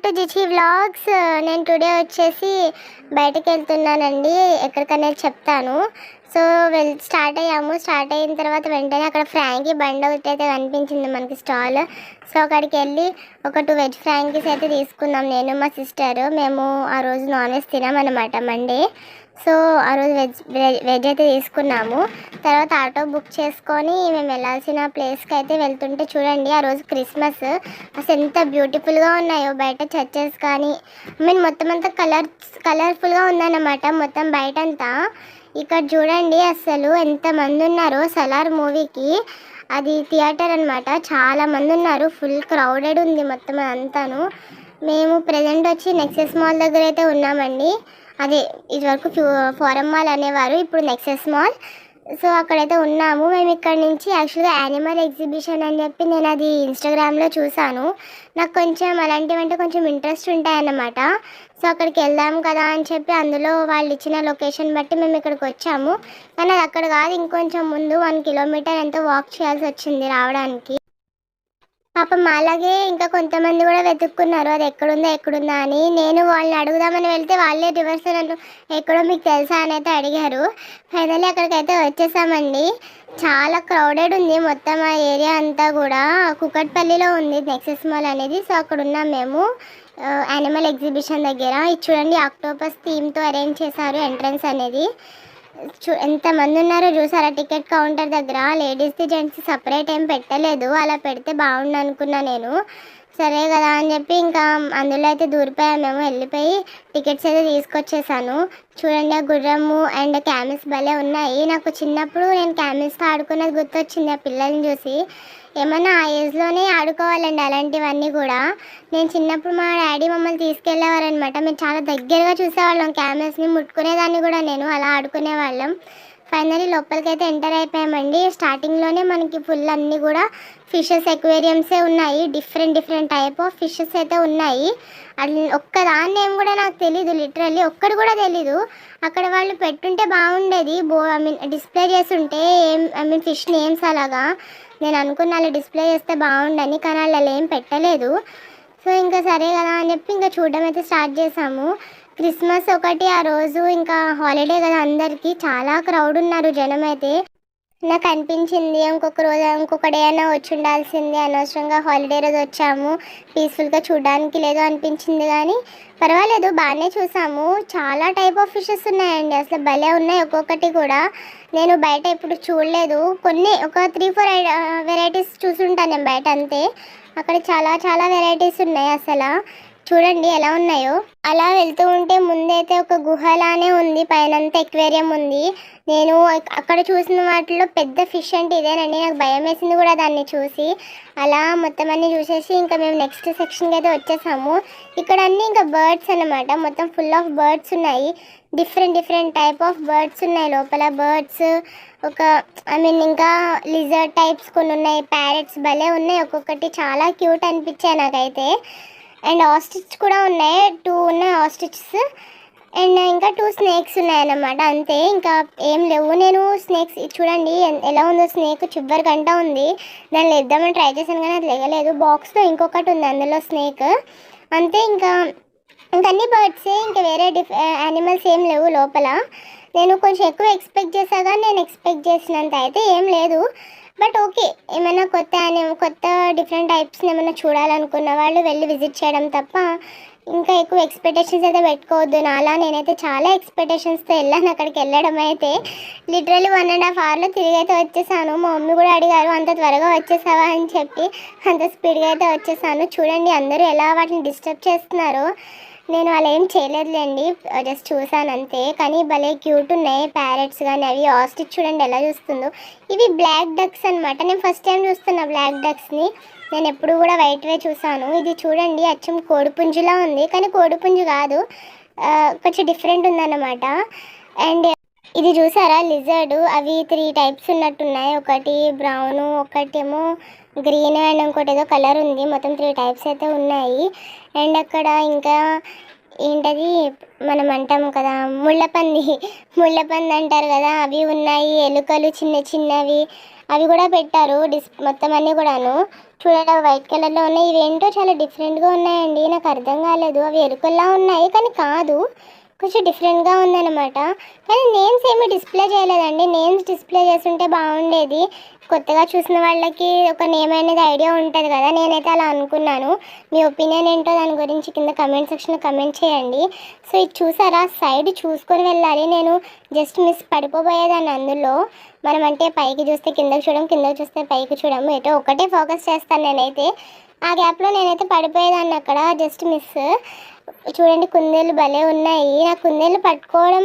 Back to జిచి vlogs. నేను today వచ్చేసి బయటకు వెళ్తున్నానండి. ఎక్కడికనేది చెప్తాను. సో వెల్ స్టార్ట్ అయ్యాము. స్టార్ట్ అయిన తర్వాత వెంటనే అక్కడ ఫ్రాంకీ బండి ఒకటి అయితే కనిపించింది మనకి స్టాల్. సో అక్కడికి వెళ్ళి ఒక టూ వెజ్ ఫ్రాంకీస్ అయితే తీసుకున్నాం. నేను మా సిస్టర్ మేము ఆ రోజు నాన్ వెజ్ తినామన్నమాట మండే. సో ఆ రోజు వెజ్ వెజ్- అయితే తీసుకున్నాము. తర్వాత ఆటో బుక్ చేసుకొని మేము వెళ్ళాల్సిన ప్లేస్కి అయితే వెళ్తుంటే చూడండి ఆ రోజు క్రిస్మస్. అసలు ఎంత బ్యూటిఫుల్గా ఉన్నాయో బయట చర్చెస్ కానీ ఐ మీన్ మొత్తం అంతా కలర్ కలర్ఫుల్గా ఉందన్నమాట మొత్తం బయట అంతా ఇక్కడ చూడండి అసలు ఎంతమంది ఉన్నారో సలార్ మూవీకి. అది థియేటర్ అన్నమాట. చాలా మంది ఉన్నారు. ఫుల్ క్రౌడెడ్ ఉంది మొత్తం అంతాను. మేము ప్రజెంట్ వచ్చి నెక్సెస్ మాల్ దగ్గర అయితే ఉన్నామండి. అదే ఇదివరకు వరకు ఫోరం మాల్ అనేవారు. ఇప్పుడు నెక్సెస్ మాల్ సో అక్కడైతే ఉన్నాము. మేము ఇక్కడ నుంచి యాక్చువల్గా యానిమల్ ఎగ్జిబిషన్ అని చెప్పి నేను అది ఇన్స్టాగ్రామ్లో చూసాను నాకు కొంచెం అలాంటివి అంటే కొంచెం ఇంట్రెస్ట్ ఉంటాయన్నమాట. సో అక్కడికి వెళ్దాం కదా అని చెప్పి అందులో వాళ్ళు ఇచ్చిన లొకేషన్ బట్టి మేము ఇక్కడికి వచ్చాము. కానీ అది అక్కడ కాదు ఇంకొంచెం ముందు వన్ కిలోమీటర్ ఎంతో వాక్ చేయాల్సి వచ్చింది రావడానికి. పాపం అలాగే ఇంకా కొంతమంది కూడా వెతుక్కున్నారు. అది ఎక్కడుందా ఎక్కడుందా అని. నేను వాళ్ళని అడుగుదామని వెళ్తే వాళ్ళే రివర్స్ నన్ను ఎక్కడో మీకు తెలుసా అని అయితే అడిగారు. ఫైనల్లీ అక్కడికైతే వచ్చేసామండి. చాలా క్రౌడెడ్ ఉంది మొత్తం ఆ ఏరియా అంతా కూడా. కుకట్పల్లిలో ఉంది నెక్సెస్ మాల్ అనేది. సో అక్కడ ఉన్నాం మేము యానిమల్ ఎగ్జిబిషన్ దగ్గర. ఇది చూడండి ఆక్టోపస్ థీమ్తో అరేంజ్ చేశారు ఎంట్రన్స్ అనేది. చూ ఎంతమంది ఉన్నారో చూసారా? టికెట్ కౌంటర్ దగ్గర లేడీస్ది జెంట్స్ సపరేట్ ఏం పెట్టలేదు. అలా పెడితే బాగుండు అనుకున్నా నేను. సరే కదా అని చెప్పి ఇంకా అందులో అయితే దూరిపోయాము మేము. వెళ్ళిపోయి టికెట్స్ అయితే తీసుకొచ్చేసాను. చూడండి ఆ గుర్రము అండ్ క్యామిల్స్ భలే ఉన్నాయి. నాకు చిన్నప్పుడు నేను క్యామిల్స్తో ఆడుకున్నది గుర్తొచ్చింది ఆ పిల్లల్ని చూసి. ఏమన్నా ఆ ఏజ్లోనే ఆడుకోవాలండి అలాంటివన్నీ కూడా. నేను చిన్నప్పుడు మా డాడీ మమ్మల్ని తీసుకెళ్ళేవారనమాట మేము చాలా దగ్గరగా చూసేవాళ్ళం క్యామెల్స్ని. ముట్టుకునేదాన్ని కూడా నేను. అలా ఆడుకునేవాళ్ళం. ఫైనలీ లోపలికైతే ఎంటర్ అయిపోయామండి. స్టార్టింగ్లోనే మనకి ఫుల్ అన్నీ కూడా ఫిషెస్ ఎక్వేరియంసే ఉన్నాయి. Different different type of fishes అయితే ఉన్నాయి. అది ఒక్క దాని నేమ్ కూడా నాకు తెలీదు లిటరల్లీ ఒక్కటి కూడా తెలీదు. అక్కడ వాళ్ళు పెట్టుంటే బాగుండేది. బో ఐ మీన్ డిస్ప్లే చేస్తుంటే ఏం ఐ మీన్ ఫిష్ నేమ్స్ అలాగా. నేను అనుకున్న అలా డిస్ప్లే చేస్తే బాగుండని కానీ వాళ్ళు ఏం పెట్టలేదు. సో ఇంకా సరే కదా అని చెప్పి ఇంకా చూడడం అయితే స్టార్ట్ చేసాము. క్రిస్మస్ ఒకటి ఆ రోజు ఇంకా హాలిడే కదా అందరికీ. చాలా క్రౌడ్ ఉన్నారు జనం అయితే. నాకు అనిపించింది ఇంకొక రోజు ఇంకొక డే అయినా వచ్చి ఉండాల్సింది. అనవసరంగా హాలిడే రోజు వచ్చాము. పీస్ఫుల్గా చూడడానికి లేదు అనిపించింది కానీ పర్వాలేదు బాగానే చూసాము. చాలా టైప్ ఆఫ్ ఫిషెస్ ఉన్నాయండి. అసలు భలే ఉన్నాయి ఒక్కొక్కటి కూడా. నేను బయట ఇప్పుడు చూడలేదు. కొన్ని ఒక త్రీ ఫోర్ వెరైటీస్ చూసుంటాను నేను బయట అంతే. అక్కడ చాలా చాలా వెరైటీస్ ఉన్నాయి అసలు. చూడండి ఎలా ఉన్నాయో. అలా వెళ్తూ ఉంటే ముందైతే ఒక గుహలానే ఉంది పైనంతా ఎక్వేరియం ఉంది. నేను అక్కడ చూసిన వాటిలో పెద్ద ఫిష్ అంటే ఇదేనండి నాకు భయం వేసింది కూడా దాన్ని చూసి. అలా మొత్తం అన్ని చూసేసి ఇంకా మేము నెక్స్ట్ సెక్షన్కి అయితే వచ్చేసాము. ఇక్కడ అన్ని ఇంకా బర్డ్స్ అన్నమాట మొత్తం ఫుల్ ఆఫ్ బర్డ్స్ ఉన్నాయి. Different different type of birds ఉన్నాయి లోపల. బర్డ్స్ ఒక ఐ మీన్ ఇంకా లిజర్డ్ టైప్స్ కొన్ని ఉన్నాయి ప్యారెట్స్ భలే ఉన్నాయి. ఒక్కొక్కటి చాలా క్యూట్ అనిపించాయి నాకైతే. అండ్ ఆస్టిచ్ కూడా ఉన్నాయి. టూ ఉన్నాయి ఆస్టిచ్స్ అండ్ ఇంకా టూ స్నేక్స్ ఉన్నాయన్నమాట. అంతే. ఇంకా ఏం లేవు. నేను స్నేక్స్ చూడండి ఎలా ఉందో స్నేక్ చివరి గంట ఉంది. దాన్ని లేద్దామని ట్రై చేశాను కానీ అది లేగలేదు బాక్స్లో ఇంకొకటి ఉంది అందులో స్నేక్. అంతే ఇంకా ఇంకా అన్ని బర్డ్సే ఇంకా వేరే డిఫ్ యానిమల్స్ ఏం లేవు లోపల. నేను కొంచెం ఎక్కువ ఎక్స్పెక్ట్ చేశాగా నేను ఎక్స్పెక్ట్ చేసినంత అయితే ఏం లేదు. బట్ ఓకే ఏమైనా కొత్త కొత్త డిఫరెంట్ టైప్స్ని ఏమైనా చూడాలనుకున్న వాళ్ళు వెళ్ళి విజిట్ చేయడం తప్ప ఇంకా ఎక్కువ ఎక్స్పెక్టేషన్స్ అయితే పెట్టుకోవద్దు. నాలా నేనైతే చాలా ఎక్స్పెక్టేషన్స్తో వెళ్ళాను అక్కడికి వెళ్ళడం అయితే. లిటరల్లీ వన్ అండ్ హాఫ్ అవర్లో తిరిగి అయితే వచ్చేసాను. మా మమ్మీ కూడా అడిగారు అంత త్వరగా వచ్చేసావా? అని చెప్పి అంత స్పీడ్గా అయితే వచ్చేసాను. చూడండి అందరూ ఎలా వాటిని డిస్టర్బ్ చేస్తున్నారో. నేను అలా ఏం చేయలేదులేండి. జస్ట్ చూసాను అంతే. కానీ భలే క్యూట్ ఉన్నాయి ప్యారెట్స్ కానీ అవి ఆస్టిచ్ చూడండి ఎలా చూస్తుందో. ఇవి బ్లాక్ డక్స్ అనమాట నేను ఫస్ట్ టైం చూస్తున్నా బ్లాక్ డక్స్ని నేను ఎప్పుడు కూడా వైట్వే చూసాను. ఇది చూడండి అచ్చం కోడిపుంజులా ఉంది. కానీ కోడిపుంజు కాదు. కొంచెం డిఫరెంట్ ఉందన్నమాట. అండ్ ఇది చూసారా? లిజర్డ్ అవి త్రీ టైప్స్ ఉన్నట్టున్నాయి. ఒకటి బ్రౌన్ ఒకటేమో గ్రీన్ అండ్ ఇంకోటి ఏదో కలర్ ఉంది. మొత్తం త్రీ టైప్స్ అయితే ఉన్నాయి. అండ్ అక్కడ ఇంకా ఏంటది మనం అంటాం కదా ముళ్ళపంది. ముళ్ళపంది అంటారు కదా అవి ఉన్నాయి ఎలుకలు చిన్న చిన్నవి. అవి కూడా పెట్టారు డిస్ మొత్తం అన్నీ కూడాను. చూడండి వైట్ కలర్లో ఉన్నాయి. ఇవేంటో చాలా డిఫరెంట్గా ఉన్నాయండి. నాకు అర్థం కాలేదు. అవి ఎలుకల్లా ఉన్నాయి కానీ కాదు. కొంచెం డిఫరెంట్గా ఉందన్నమాట. కానీ నేమ్స్ ఏమీ డిస్ప్లే చేయలేదండి. నేమ్స్ డిస్ప్లే చేస్తుంటే బాగుండేది. కొత్తగా చూసిన వాళ్ళకి ఒక నేమ్ అనేది ఐడియా ఉంటుంది కదా. నేనైతే అలా అనుకున్నాను. మీ ఒపీనియన్ ఏంటో దాని గురించి కింద కమెంట్ సెక్షన్లో కమెంట్ చేయండి. సో ఇది చూసారా? సైడ్ చూసుకొని వెళ్ళాలి. నేను జస్ట్ మిస్ పడిపోబోయేదాన్ని అందులో. మనం అంటే పైకి చూస్తే కిందకి చూడడం కిందకి చూస్తే పైకి చూడడం ఏటో ఒకటే ఫోకస్ చేస్తాను నేనైతే. ఆ గ్యాప్లో నేనైతే పడిపోయేదాన్ని అక్కడ జస్ట్ మిస్ చూడండి కుందేలు భలే ఉన్నాయి. నాకు కుందేలు పట్టుకోవడం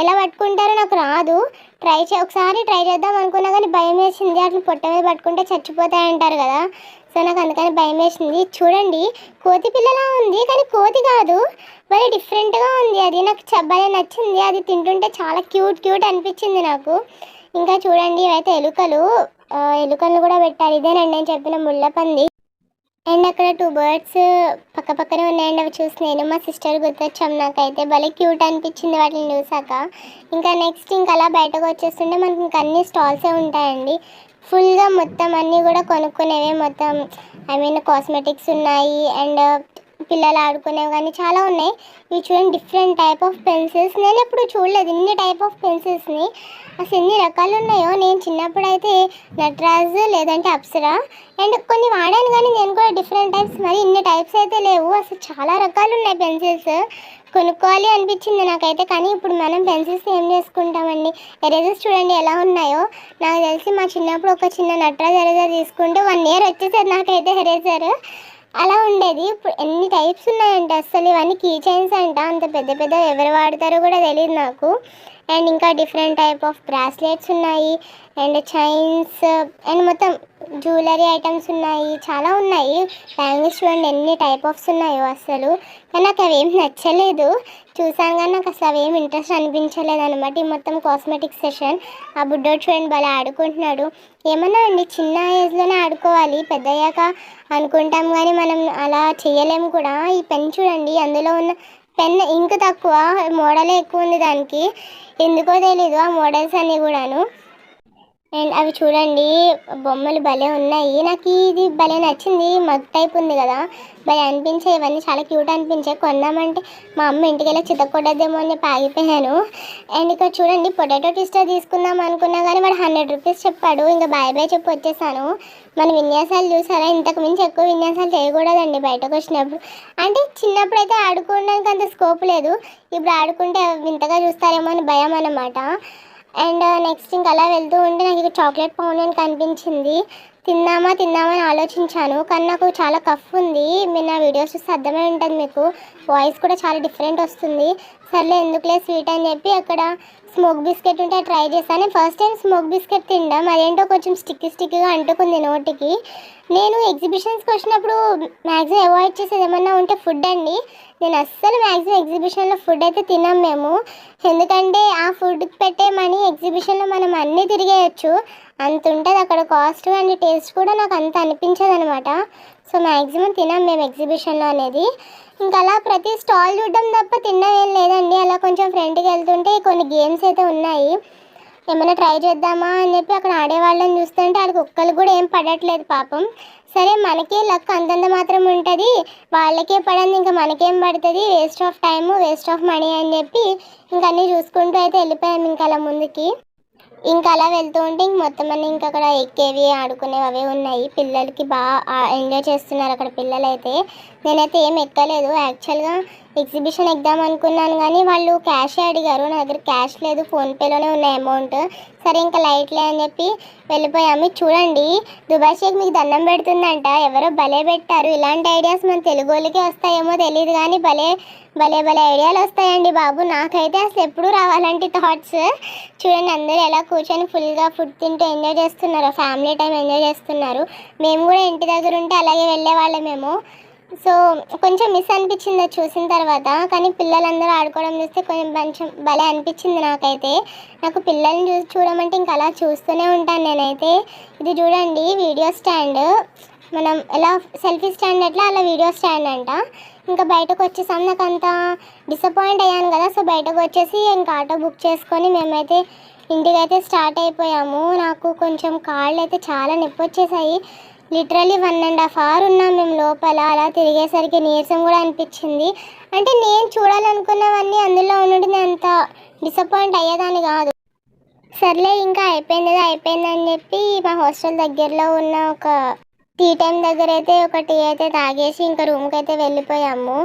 ఎలా పట్టుకుంటారో నాకు రాదు. ట్రై చే ఒకసారి ట్రై చేద్దాం అనుకున్నా కానీ భయం వేసింది. అట్లా పొట్ట మీద పట్టుకుంటే చచ్చిపోతాయి అంటారు కదా. సో నాకు అందుకని భయం వేసింది. చూడండి కోతి పిల్లలా ఉంది కానీ కోతి కాదు. మరి డిఫరెంట్గా ఉంది అది. నాకు చెప్పలే భలే నచ్చింది. అది తింటుంటే చాలా క్యూట్ క్యూట్ అనిపించింది నాకు. ఇంకా చూడండి ఇవైతే ఎలుకలు. ఎలుకలను కూడా పెట్టారు ఇదేనండి నేను చెప్పిన ముళ్ళపంది. అండ్ అక్కడ టూ బర్డ్స్ uh, పక్క పక్కనే ఉన్నాయండి. అవి చూసి నేను మా సిస్టర్ గుర్తొచ్చాం. నాకైతే భలే క్యూట్ అనిపించింది వాటిని చూసాక. ఇంకా నెక్స్ట్ ఇంకా అలా బయటకు వచ్చేస్తుంటే మనకి ఇంకా అన్ని స్టాల్సే ఉంటాయండి. ఫుల్గా మొత్తం అన్నీ కూడా కొనుక్కునేవే మొత్తం. ఐ మీన్ కాస్మెటిక్స్ ఉన్నాయి. అండ్ పిల్లలు ఆడుకునేవి కానీ చాలా ఉన్నాయి. ఇవి చూడండి డిఫరెంట్ టైప్ ఆఫ్ పెన్సిల్స్ నేను ఎప్పుడు చూడలేదు ఇన్ని టైప్ ఆఫ్ పెన్సిల్స్ని అసలు ఎన్ని రకాలు ఉన్నాయో నేను చిన్నప్పుడు అయితే నటరాజ్ లేదంటే అప్సరా. అండ్ కొన్ని వాడాను కానీ నేను కూడా డిఫరెంట్ టైప్స్ మరి ఇన్ని టైప్స్ అయితే లేవు. అసలు చాలా రకాలు ఉన్నాయి పెన్సిల్స్ కొనుక్కోవాలి అనిపించింది నాకైతే కానీ ఇప్పుడు మనం పెన్సిల్స్ ఏం చేసుకుంటామండి? ఎరేజర్స్ చూడండి ఎలా ఉన్నాయో. నాకు తెలిసి మా చిన్నప్పుడు ఒక చిన్న నటరాజ్ ఎరేజర్ తీసుకుంటే వన్ ఇయర్ వచ్చేసారు నాకైతే ఎరేజర్. అలా ఉండేది. ఇప్పుడు ఎన్ని టైప్స్ ఉన్నాయంటే అసలు ఇవన్నీ కీ చైన్స్ అంట. అంత పెద్ద పెద్ద ఎవరు వాడతారో కూడా తెలియదు నాకు. అండ్ ఇంకా డిఫరెంట్ టైప్ ఆఫ్ బ్రాస్లెట్స్ ఉన్నాయి. అండ్ చైన్స్ అండ్ మొత్తం జ్యువెలరీ ఐటమ్స్ ఉన్నాయి చాలా ఉన్నాయి. బ్యాంగిల్స్ చూడండి ఎన్ని టైప్ ఆఫ్స్ ఉన్నాయో అసలు. కానీ నాకు అవేం నచ్చలేదు. చూసాను కానీ నాకు అసలు అవేం ఇంట్రెస్ట్ అనిపించలేదు అనమాట ఈ మొత్తం కాస్మెటిక్ సెషన్ ఆ బుడ్డోడు చూడండి భలే ఆడుకుంటున్నాడు. ఏమన్నా అండి చిన్న ఏజ్లోనే ఆడుకోవాలి. పెద్దయ్యాక అనుకుంటాం కానీ మనం అలా చేయలేము కూడా. ఈ పెన్ చూడండి అందులో ఉన్న పెన్ ఇంక్ తక్కువ మోడలే ఎక్కువ ఉంది దానికి. ఎందుకో తెలీదు ఆ మోడల్స్ అన్నీ కూడాను. అండ్ అవి చూడండి బొమ్మలు భలే ఉన్నాయి. నాకు ఇది భలే నచ్చింది. మగ్ టైప్ ఉంది కదా. భలే అనిపించే ఇవన్నీ చాలా క్యూట్ అనిపించాయి. కొన్నామంటే మా అమ్మ ఇంటికి వెళ్ళి చితకొట్టదేమో అని చెప్పి ఆగిపోయాను. అండ్ ఇక్కడ చూడండి పొటాటో టిస్టర్ తీసుకుందాం అనుకున్నా కానీ వాడు హండ్రెడ్ రూపీస్ చెప్పాడు. ఇంకా బాయ్ బాయ్ చెప్పి వచ్చేసాను. మన విన్యాసాలు చూసారా? ఇంతకు మించి ఎక్కువ విన్యాసాలు చేయకూడదండి బయటకు వచ్చినప్పుడు. అంటే చిన్నప్పుడు అయితే ఆడుకోవడానికి అంత స్కోప్ లేదు. ఇప్పుడు ఆడుకుంటే వింతగా చూస్తారేమో అని భయం అన్నమాట. అండ్ నెక్స్ట్ ఇంకా అలా వెళ్తూ ఉంటే నాకు ఇక చాక్లెట్ అని కనిపించింది. తిందామా తిందామా అని ఆలోచించాను. కానీ నాకు చాలా కఫ్ ఉంది. మీరు నా వీడియోస్ చూస్తే అర్థమై ఉంటుంది మీకు. వాయిస్ కూడా చాలా డిఫరెంట్ వస్తుంది. సర్లే ఎందుకులే స్వీట్ అని చెప్పి అక్కడ స్మోక్ బిస్కెట్ ఉంటే ట్రై చేశాను. ఫస్ట్ టైం స్మోక్ బిస్కెట్ తినడం. అదేంటో కొంచెం స్టిక్కీ స్టిక్కీగా అంటుకుంది నోటికి. నేను ఎగ్జిబిషన్స్కి వచ్చినప్పుడు మ్యాక్సిమం అవాయిడ్ చేసేది ఏమన్నా ఉంటే ఫుడ్ అండి. నేను అస్సలు మ్యాక్సిమం ఎగ్జిబిషన్లో ఫుడ్ అయితే తినాం మేము. ఎందుకంటే ఆ ఫుడ్ పెట్టే మనీ ఎగ్జిబిషన్లో మనం అన్నీ తిరిగేయచ్చు. అంత ఉంటుంది. అక్కడ కాస్ట్ అండ్ టేస్ట్ కూడా నాకు అంత అనిపించదు అనమాట సో మ్యాక్సిమం తినాం మేము ఎగ్జిబిషన్లో అనేది. ఇంకా అలా ప్రతి స్టాల్ చూడడం తప్ప తినడం ఏం లేదండి. అలా కొంచెం ఫ్రంట్కి వెళ్తుంటే కొన్ని గేమ్స్ అయితే ఉన్నాయి. ఏమైనా ట్రై చేద్దామా అని చెప్పి అక్కడ ఆడేవాళ్ళని చూస్తుంటే వాళ్ళకి ఒక్కరు కూడా ఏం పడట్లేదు పాపం. సరే మనకే లక్ అంతంత మాత్రం ఉంటుంది. వాళ్ళకే పడంది ఇంకా మనకేం పడుతుంది? Waste of time waste of money అని చెప్పి ఇంకా అన్నీ చూసుకుంటూ అయితే వెళ్ళిపోయాం ఇంకా అలా ముందుకి. ఇంకా అలా వెళ్తూ ఉంటే ఇంక మొత్తం అన్ని ఇంకా అక్కడ ఎక్కేవి ఆడుకునేవి అవే ఉన్నాయి. పిల్లలకి బాగా ఎంజాయ్ చేస్తున్నారు అక్కడ పిల్లలు అయితే నేనైతే ఏం ఎక్కలేదు. యాక్చువల్గా ఎగ్జిబిషన్ ఎగ్దాం అనుకున్నాను కానీ వాళ్ళు క్యాష్ అడిగారు. నా దగ్గర క్యాష్ లేదు ఫోన్పేలోనే ఉన్నాయి అమౌంట్. సరే ఇంకా లైట్లే అని చెప్పి వెళ్ళిపోయాము. చూడండి దుబాయ్ షేక్ మీకు దండం పెడుతుందంట. ఎవరో భలే పెట్టారు. ఇలాంటి ఐడియాస్ మన తెలుగు వాళ్ళకే వస్తాయేమో తెలియదు కానీ భలే భలే భలే ఐడియాలు వస్తాయండి బాబు. నాకైతే అసలు ఎప్పుడు రావాలంటే థాట్స్ చూడండి అందరూ ఎలా కూర్చొని ఫుల్గా ఫుడ్ తింటూ ఎంజాయ్ చేస్తున్నారు ఫ్యామిలీ టైం ఎంజాయ్ చేస్తున్నారు. మేము కూడా ఇంటి దగ్గర ఉంటే అలాగే వెళ్ళేవాళ్ళమేమో. సో కొంచెం మిస్ అనిపించింది చూసిన తర్వాత. కానీ పిల్లలందరూ ఆడుకోవడం చూస్తే కొంచెం కొంచెం భలే అనిపించింది నాకైతే. నాకు పిల్లల్ని చూసి చూడమంటే ఇంకా అలా చూస్తూనే ఉంటాను నేనైతే. ఇది చూడండి వీడియో స్టాండ్. మనం ఎలా సెల్ఫీ స్టాండ్ అట్లా అలా వీడియో స్టాండ్ అంట. ఇంకా బయటకు వచ్చేసాం. నాకు అంత డిసప్పాయింట్ అయ్యాను కదా సో బయటకు వచ్చేసి ఇంకా ఆటో బుక్ చేసుకొని మేమైతే ఇంటికైతే స్టార్ట్ అయిపోయాము. నాకు కొంచెం కాళ్ళు అయితే చాలా నొప్పి వచ్చేసాయి. Literally one and half hour ఉన్నాం మేము లోపల. అలా తిరిగేసరికి నీరసం కూడా అనిపించింది. అంటే నేను చూడాలనుకున్నవన్నీ అందులో ఉండి అంత డిసప్పాయింట్ అయ్యేదాన్ని కాదు. సర్లే ఇంకా అయిపోయింది అయిపోయిందని చెప్పి మా హాస్టల్ దగ్గరలో ఉన్న ఒక టీ టైం దగ్గర అయితే ఒక టీ అయితే తాగేసి ఇంకా రూమ్కి అయితే వెళ్ళిపోయాము.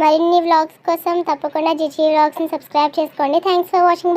మరిన్ని వ్లాగ్స్ కోసం తప్పకుండా జిచి వ్లాగ్స్ని సబ్స్క్రైబ్ చేసుకోండి. Thanks for watching